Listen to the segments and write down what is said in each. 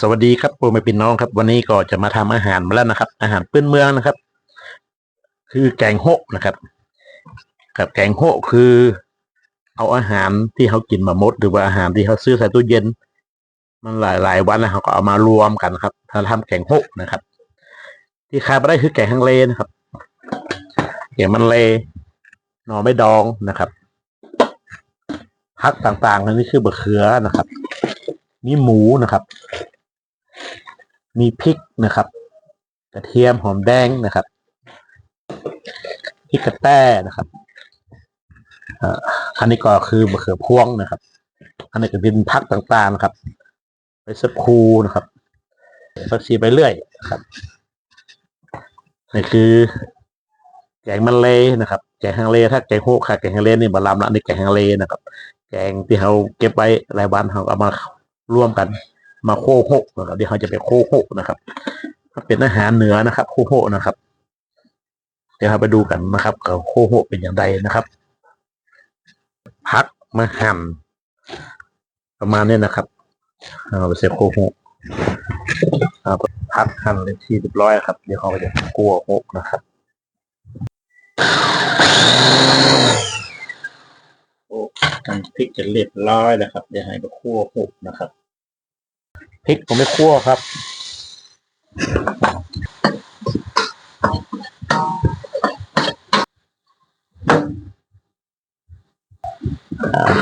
สวัสดีครับพ่อแม่พี่น้องครับ วันนี้ก็จะมาทำอาหารมาแล้วนะครับ อาหารพื้นเมืองนะครับ คือแกงโฮะนะครับกับแกงโฮะคือ เอาอาหารที่เขากินมาหมด หรือว่าอาหารที่เขาซื้อใส่ตู้เย็น มันหลายหลายวันแล้วเขาก็เอามารวมกันครับถ้าทำแกงโฮะนะครับ ที่ขาดไม่ได้คือแกงฮังเลนะครับแกงมันเลหน่อไม่ดองนะครับพักต่างๆนนี้คือบะเขือนะครับมีหมูนะครับ มีพริกนะครับ กระเทียมหอมแดงนะครับพริกกระแต้นะครับอ่ออันนี้ก็คือมะเขือพวงนะครับ อันนี้ก็เป็นพักต่างๆนะครับ ไปสักครูนะครับสักชีไปเรื่อยนะครับนี่คือแกงมันเลนะครับ แกงฮังเล ถ้าแกงโฮกค่ะแกงฮังเลนี่บะลำละนนี่แกงฮังเลนะครับ แกงที่เขาเก็บไว้รายวันเขาเอามารวมกัน มาโคโฮกนะครับเดี๋ยวเขาจะไปโคโฮกนะครับถ้าเป็นอาหารเหนือนะครับโคโฮกนะครับ เดี๋ยวเราไปดูกันนะครับกับโคโฮกเป็นอย่างไรนะครับพักมาหั่นประมาณนี้นะครับเอาไปเสียโคโฮกเอาพักหั่นเลยที่เรียบร้อยครับ เดี๋ยวเขาก็จะคั่วโฮกนะครับโอ้กันพริกจะเรียบร้อยแล้วครับเดี๋ยวให้ไปคั่วโฮกนะครับ พริกผมไม่คั่วครับ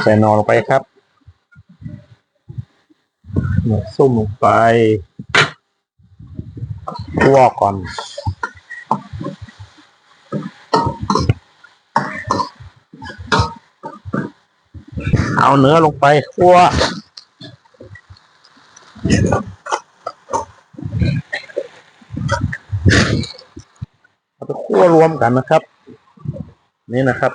ใส่นอนลงไปครับหมูส้มลงไปคั่วก่อนเอาเนื้อลงไปคั่ว เอาไปคั่วรวมกันนะครับ นี่นะครับ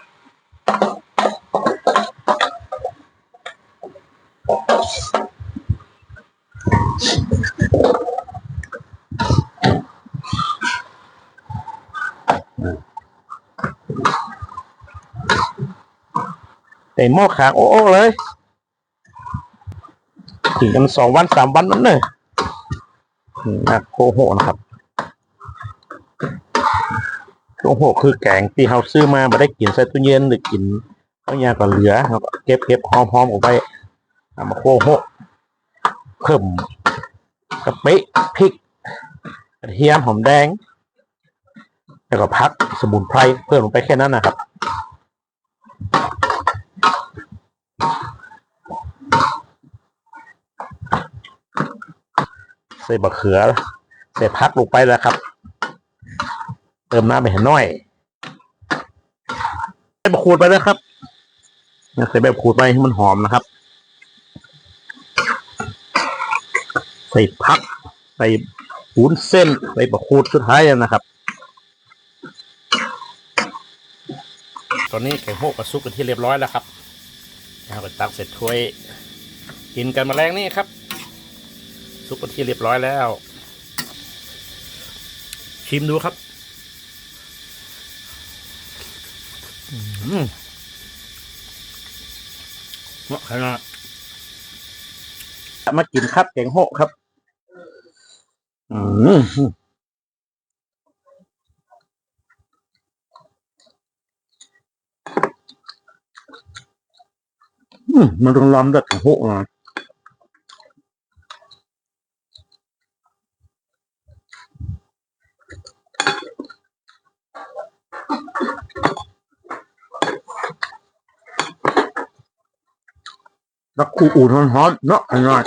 ใส่หม้อขางโอ้เลย ถึงกันสองวันสามวันนั่นเลยนี่นะโคโหนะครับโอ้โหคือแกงที่เราซื้อมาไม่ได้กินใส่ตู้เย็นหรือกินข้าวยาก็เหลือครับเก็บเก็บหอมหอมๆออกไปเอามาโคโหเพิ่มกะปิพริกกระเทียมหอมแดง แล้วก็พักสมุนไพรเพิ่มลงไปแค่นั้นนะครับ ส่บะเขือ ใส่พักลงไปแล้วครับ เติมน้ำไปเห็นน้อยใส่ใบขูดไปแล้วครับใส่ใบขูดไปให้มันหอมนะครับ ใส่พัก ใส่หูนเส้นใส่บะขูดสุดท้ายนะครับ ตอนนี้ไก่โฮกกับซุปกันที่เรียบร้อยแล้วครับเอาไปตักเสร็จถ้วยกินกันมาแรงนี่ครับ ซุปกันที่เรียบร้อยแล้ว ชิมดูครับอืมเหมาะขนาดมากินครับแกงโฮะครับ อืมมันต้องล้ำดัดแกงโฮะนะ รักคู่อู่ทอนหอนเนาะง่าย